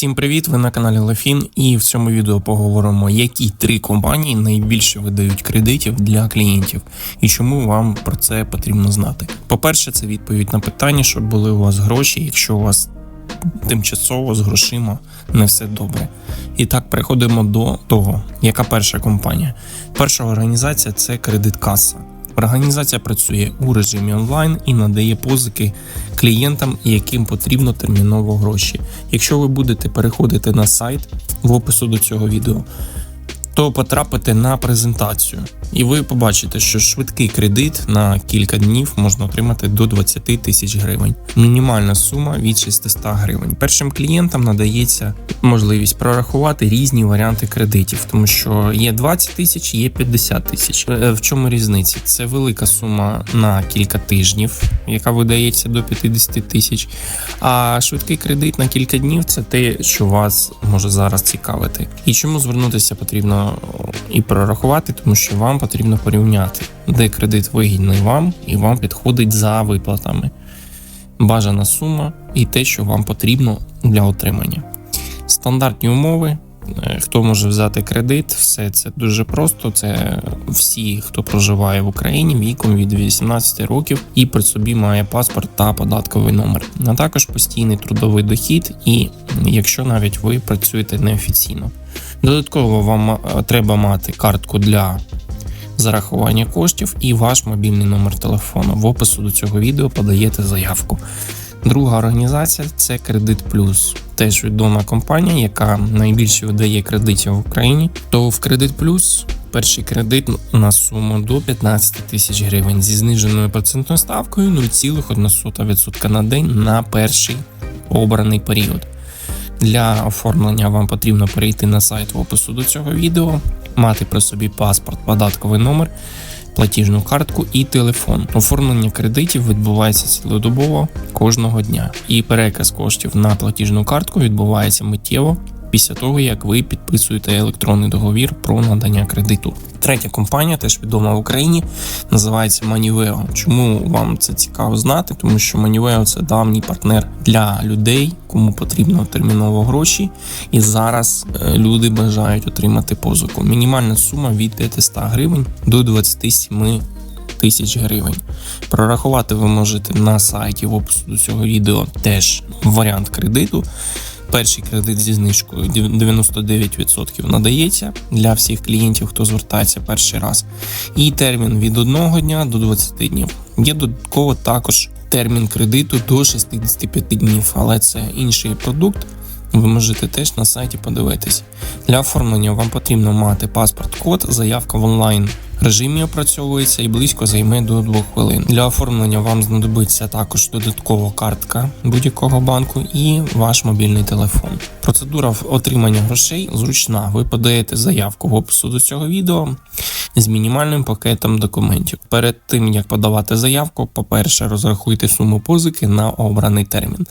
Всім привіт! Ви на каналі Лафін, і в цьому відео поговоримо, які три компанії найбільше видають кредитів для клієнтів і чому вам про це потрібно знати. По-перше, це відповідь на питання, щоб були у вас гроші, якщо у вас тимчасово з грошима не все добре. І так переходимо до того, яка перша компанія. Перша організація це кредит-каса. Організація працює у режимі онлайн і надає позики клієнтам, яким потрібно терміново гроші. Якщо ви будете переходити на сайт в опису до цього відео, то потрапите на презентацію, і ви побачите, що швидкий кредит на кілька днів можна отримати до 20 тисяч гривень. Мінімальна сума від 600 гривень. Першим клієнтам надається можливість прорахувати різні варіанти кредитів, тому що є 20 тисяч, є 50 тисяч. Е, В чому різниця? Це велика сума на кілька тижнів, яка видається до 50 тисяч. А швидкий кредит на кілька днів це те, що вас може зараз цікавити. І чому звернутися потрібно і прорахувати, тому що вам потрібно порівняти, де кредит вигідний вам і вам підходить за виплатами. Бажана сума і те, що вам потрібно для отримання. Стандартні умови. е, Хто може взяти кредит, все це дуже просто. Це всі, хто проживає в Україні віком від 18 років і при собі має паспорт та податковий номер, а також постійний трудовий дохід, і якщо навіть ви працюєте неофіційно. Додатково вам е, треба мати картку для зарахування коштів і ваш мобільний номер телефону. В опису до цього відео подаєте заявку. Друга організація це Кредит Плюс, теж відома компанія, яка найбільше видає кредитів в Україні. То в Кредит Плюс перший кредит на суму до 15 тисяч гривень зі зниженою процентною ставкою 0,1% на день на перший обраний період. Для оформлення вам потрібно перейти на сайт в опису до цього відео, мати при собі паспорт, податковий номер, платіжну картку і телефон. Оформлення кредитів відбувається цілодобово кожного дня, і переказ коштів на платіжну картку відбувається миттєво після того, як ви підписуєте електронний договір про надання кредиту. Третя компанія, теж відома в Україні, називається Maniveo. Чому вам це цікаво знати? Тому що Maniveo – це давній партнер для людей, кому потрібно терміново гроші, і зараз е, люди бажають отримати позику. Мінімальна сума від 500 гривень до 27 тисяч гривень. Прорахувати ви можете на сайті в опису до цього відео теж варіант кредиту. Перший кредит зі знижкою 99% надається для всіх клієнтів, хто звертається перший раз. І термін від 1 дня до 20 днів. Є додатково також термін кредиту до 65 днів, але це інший продукт. Ви можете теж на сайті подивитись. Для оформлення вам потрібно мати паспорт-код, заявка в онлайн режимі опрацьовується і близько займе до 2 хвилин. Для оформлення вам знадобиться також додаткова картка будь-якого банку і ваш мобільний телефон. Процедура отримання грошей зручна. Ви подаєте заявку в опису до цього відео з мінімальним пакетом документів. Перед тим як подавати заявку, по-перше, розрахуйте суму позики на обраний термін.